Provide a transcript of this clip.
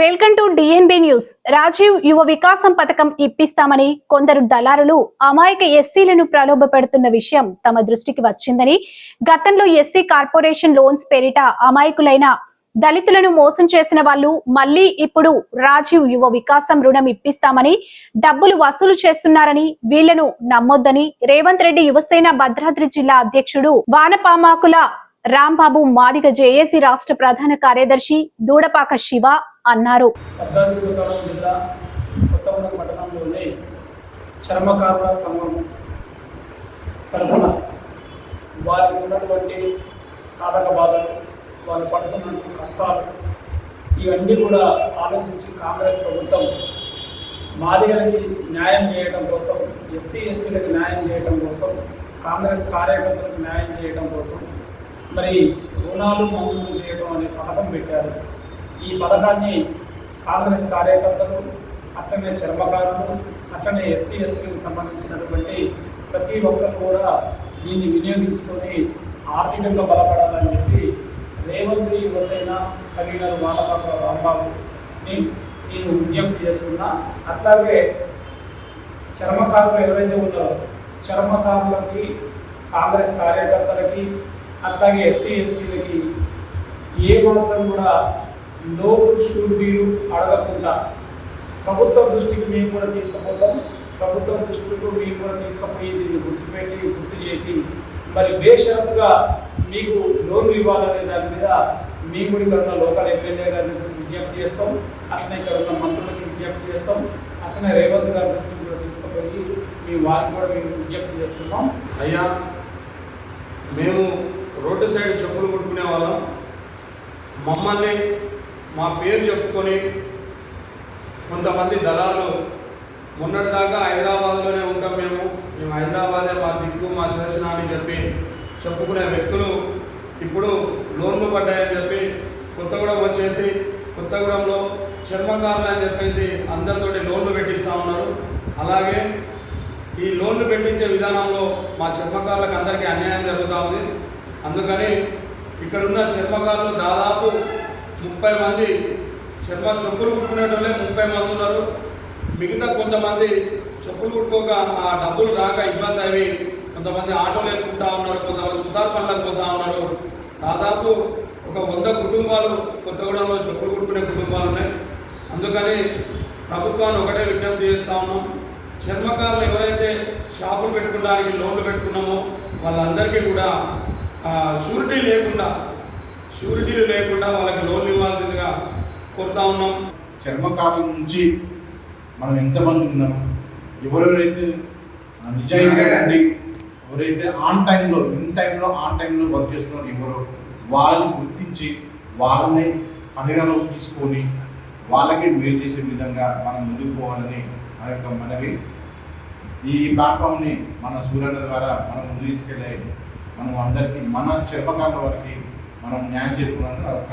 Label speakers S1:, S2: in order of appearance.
S1: Welcome to DNB news. Rajiv Yuva Vikasam పథకం ఇప్పిస్తామని కొందరు దళారులు అమాయక ఎస్సీలను ప్రలోభ పెడుతున్న విషయం తమ దృష్టికి వచ్చిందని గతంలో ఎస్సీ కార్పొరేషన్ లోన్స్ పేరిట అమాయకులైన దళితులను మోసం చేసిన వాళ్ళు మళ్ళీ ఇప్పుడు రాజీవ్ యువ వికాసం రుణం ఇప్పిస్తామని డబ్బులు వసూలు చేస్తున్నారని వీళ్ళను నమ్మొద్దని రేవంత్ రెడ్డి యువసేన భద్రాద్రి జిల్లా అధ్యక్షుడు వానపామాకుల రాంబాబు మాదిగ జేఏసీ రాష్ట్ర ప్రధాన కార్యదర్శి దూడపాక శివ అన్నారు.
S2: చర్మకారుల సంఘం తరఫున వారికి ఉన్నటువంటి సాధక బాధలు వాళ్ళు పడుతున్నటువంటి కష్టాలు ఇవన్నీ కూడా ఆలోచించి కాంగ్రెస్ ప్రభుత్వం మాదిగలకి న్యాయం చేయడం కోసం ఎస్సీ ఎస్టీలకు న్యాయం చేయడం కోసం కాంగ్రెస్ కార్యకర్తలకు న్యాయం చేయడం కోసం మరి రుణాలు మంజూరు చేయడం అనే పథకం పెట్టారు. ఈ పథకాన్ని కాంగ్రెస్ కార్యకర్తలు అట్లనే చర్మకారులు అట్లనే ఎస్సీ ఎస్టీలకు సంబంధించినటువంటి ప్రతి ఒక్కరు కూడా దీన్ని వినియోగించుకొని ఆర్థికంగా బలపడాలని చెప్పి రేవంత్ యువసేన కన్వీనర్ వానపాక రాంబాబు నేను నేను విజ్ఞప్తి చేస్తున్నా. అట్లాగే చర్మకారులు ఎవరైతే ఉన్నారో చర్మకారులకి కాంగ్రెస్ కార్యకర్తలకి అట్లాగే ఎస్సీ ఎస్టీలకి ఏ మాత్రం కూడా లోపు షూరిటీలు అడగకుండా ప్రభుత్వ దృష్టికి మేము కూడా తీసుకుపోతాం. ప్రభుత్వ దృష్టికి మేము కూడా తీసుకుపోయి దీన్ని గుర్తుపెట్టి గుర్తు చేసి మరి బేషరతుగా మీకు లోన్లు ఇవ్వాలనే దాని మీద మేము కూడా ఇక్కడ ఉన్న లోకల్ ఎమ్మెల్యే గారిని విజ్ఞప్తి చేస్తాం. అట్లనే ఇక్కడ ఉన్న మంత్రులకి విజ్ఞప్తి చేస్తాం. అట్లనే రేవంత్ గారి దృష్టికి కూడా తీసుకుపోయి మేము వారికి కూడా మేము విజ్ఞప్తి చేస్తున్నాం.
S3: అయ్యా మేము రోడ్డు సైడ్ చెప్పులు కొట్టుకునే వాళ్ళం. మమ్మల్ని మా పేరు చెప్పుకొని కొంతమంది దళాలు మొన్నటిదాకా హైదరాబాద్లోనే ఉంటాం మేము. మేము హైదరాబాదే మా దిక్కు మా శాసన అని చెప్పి చెప్పుకునే వ్యక్తులు ఇప్పుడు లోన్లు పడ్డాయని చెప్పి కొత్తగూడెం వచ్చేసి కొత్తగూడెంలో చర్మకారులు అని చెప్పేసి అందరితోటి లోన్లు పెట్టిస్తూ ఉన్నారు. అలాగే ఈ లోన్లు పెట్టించే విధానంలో మా చర్మకారులకు అందరికీ అన్యాయం జరుగుతూ ఉంది. అందుకని ఇక్కడున్న చర్మకారులు దాదాపు ముప్పై మంది చర్మ చెప్పులు కుట్టుకునేటోళ్ళే ముప్పై మంది ఉన్నారు. మిగతా కొంతమంది చెప్పులు కుట్టుకోక ఆ డబ్బులు రాక ఇబ్బంది అవి కొంతమంది ఆటోలు వేసుకుంటా ఉన్నారు కొంతమంది సుతార్ పనులకు పోతా ఉన్నారు. దాదాపు ఒక వంద కుటుంబాలు కొత్తగూడెంలో చెప్పులు కుట్టుకునే కుటుంబాలు ఉన్నాయి. అందుకని ప్రభుత్వాన్ని ఒకటే విజ్ఞప్తి చేస్తా ఉన్నాం. చర్మకారులు ఎవరైతే షాపులు పెట్టుకోవడానికి లోన్లు పెట్టుకున్నామో వాళ్ళందరికీ కూడా షూరిటీ లేకుండా షూరిటీలు లేకుండా వాళ్ళకి లోన్లు ఇవ్వాల్సిందిగా కోరుతా ఉన్నాం.
S4: చర్మకాలం నుంచి మనం ఎంతమంది ఉన్నాం? ఎవరెవరైతే నిజాయితీగా ఉండి ఎవరైతే ఆన్ టైంలో ఇన్ టైంలో ఆన్ టైంలో వర్క్ చేస్తున్నారు ఎవరో వాళ్ళని గుర్తించి వాళ్ళని పరిగణలోకి తీసుకొని వాళ్ళకి మేలు చేసే విధంగా మనం ముందుకు పోవాలని మన యొక్క మనవి. ఈ ప్లాట్ఫామ్ని మన సూర్యన ద్వారా మనం ముందు తీసుకెళ్ళే మనం అందరికీ మన చర్మకారుల వారికి మనం న్యాయం చేసుకున్నాను